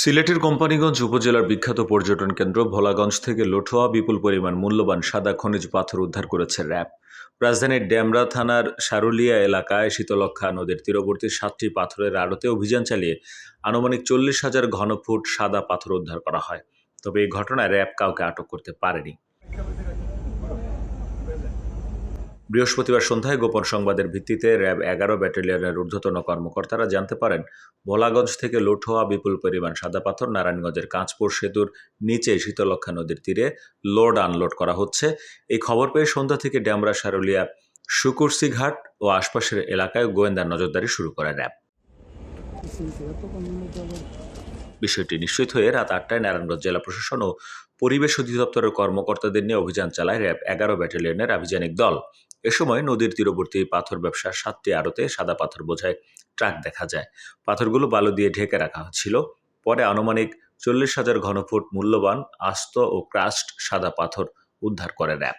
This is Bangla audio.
সিলেটের কোম্পানিগঞ্জ উপজেলার বিখ্যাত পর্যটন কেন্দ্র ভোলাগঞ্জ থেকে লঠোয়া বিপুল পরিমাণ মূল্যবান সাদা খনিজ পাথর উদ্ধার করেছে র্যাব। রাজধানীর ড্যামরা থানার সারুলিয়া এলাকায় শীতলক্ষা নদীর তীরবর্তী সাতটি পাথরের আড়তে অভিযান চালিয়ে আনুমানিক চল্লিশ হাজার ঘনফুট সাদা পাথর উদ্ধার করা হয়। তবে এই ঘটনায় র্যাব কাউকে আটক করতে পারেনি। বৃহস্পতিবার সন্ধ্যায় গোপন সংবাদের ভিত্তিতে র্যাব এগারো ব্যাটালিয়নের ঊর্ধ্বতন কর্মকর্তারা জানতে পারেন, ভোলাগঞ্জ থেকে লুঠোয়া বিপুল পরিমাণ সাদা পাথর নারায়ণগঞ্জের কাঁচপুর সেতুর নিচে শীতলক্ষা নদীর তীরে লোড আনলোড করা হচ্ছে। এই খবর পেয়ে সন্ধ্যা থেকে ড্যামরা, সারুলিয়া সুকুরসি ঘাট ও আশপাশের এলাকায় গোয়েন্দা নজরদারি শুরু করে র্যাব। বিষয়টি নিশ্চিত হয়ে রাত আটটায় নারায়ণগঞ্জ জেলা প্রশাসন ও পরিবেশ অধিদপ্তরের কর্মকর্তাদের নিয়ে অভিযান চালায় র্যাব এগারো ব্যাটালিয়নের আভিযানিক দল। এ সময় নদীর তীরবর্তী পাথর ব্যবসার সাতটি আড়তে সাদা পাথর বোঝায় ট্রাক দেখা যায়। পাথরগুলো বালু দিয়ে ঢেকে রাখা ছিল। পরে আনুমানিক চল্লিশ হাজার ঘনফুট মূল্যবান আস্ত ও ক্রাস্ট সাদা পাথর উদ্ধার করে র্যাব